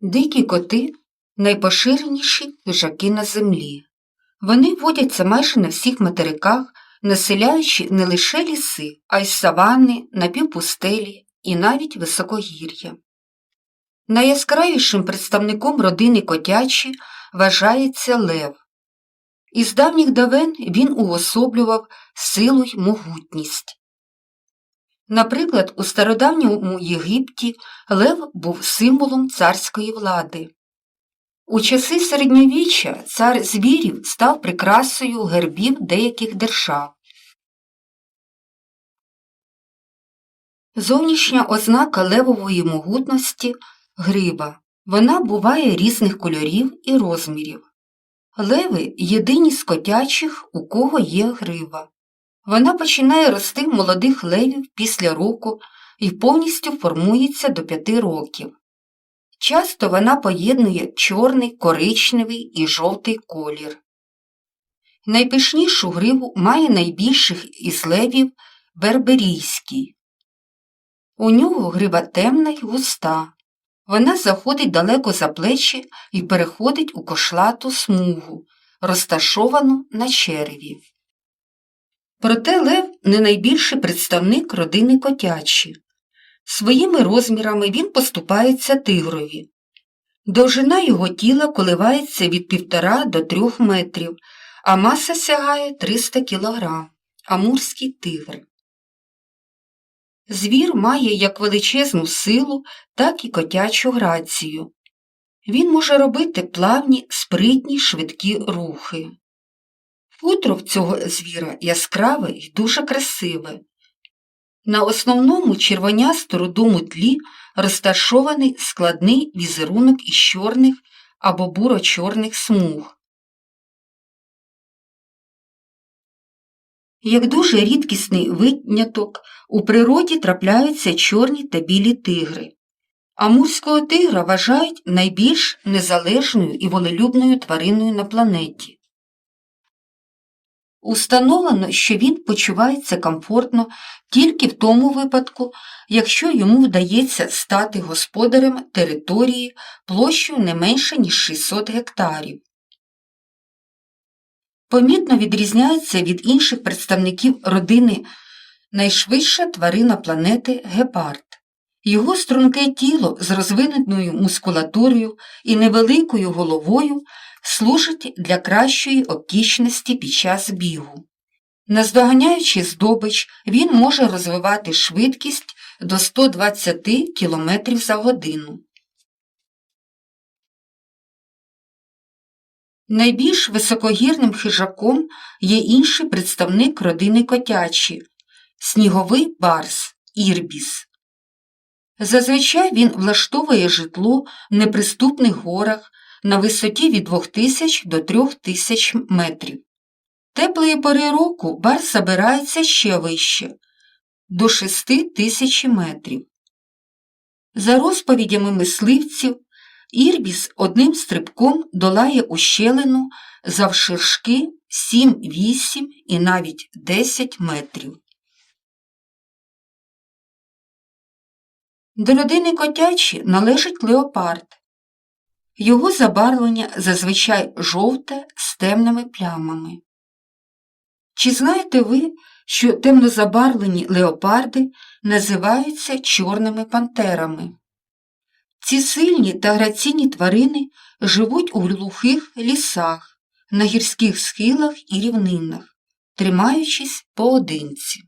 Дикі коти найпоширеніші хижаки на землі. Вони водяться майже на всіх материках, населяючи не лише ліси, а й саванни, напівпустелі і навіть високогір'я. Найяскравішим представником родини котячі вважається лев. Із давніх давен він уособлював силу й могутність. Наприклад, у стародавньому Єгипті лев був символом царської влади. У часи середньовіччя цар звірів став прикрасою гербів деяких держав. Зовнішня ознака левової могутності гриба. Вона буває різних кольорів і розмірів. Леви єдині з котячих, у кого є грива. Вона починає рости молодих левів після року і повністю формується до п'яти років. Часто вона поєднує чорний, коричневий і жовтий колір. Найпишнішу гриву має найбільших із левів берберійський. У нього грива темна й густа. Вона заходить далеко за плечі і переходить у кошлату смугу, розташовану на череві. Проте лев не найбільший представник родини котячі. Своїми розмірами він поступається тигрові. Довжина його тіла коливається від півтора до трьох метрів, а маса сягає 300 кг. Амурський тигр. Звір має як величезну силу, так і котячу грацію. Він може робити плавні, спритні, швидкі рухи. Хутро в цього звіра яскраве і дуже красиве. На основному червонясто-рудому тлі розташований складний візерунок із чорних або буро-чорних смуг. Як дуже рідкісний виняток, у природі трапляються чорні та білі тигри. Амурського тигра вважають найбільш незалежною і волелюбною твариною на планеті. Установлено, що він почувається комфортно тільки в тому випадку, якщо йому вдається стати господарем території площею не менше, ніж 600 гектарів. Помітно відрізняється від інших представників родини найшвидша тварина планети гепард. Його струнке тіло з розвиненою мускулатурою і невеликою головою служить для кращої оптічності під час бігу. Наздоганяючи здобич, він може розвивати швидкість до 120 км за годину. Найбільш високогірним хижаком є інший представник родини котячі сніговий барс ірбіс. Зазвичай він влаштовує житло в неприступних горах на висоті від 2000 до 3000 метрів. Теплої пори року барс забирається ще вище до 6000 метрів. За розповідями мисливців, Ірбіс одним стрибком долає ущелину завширшки 7, 8 і навіть 10 метрів. До родини котячі належить леопард. Його забарвлення зазвичай жовте з темними плямами. Чи знаєте ви, що темнозабарвлені леопарди називаються чорними пантерами? Ці сильні та граційні тварини живуть у глухих лісах, на гірських схилах і рівнинах, тримаючись поодинці.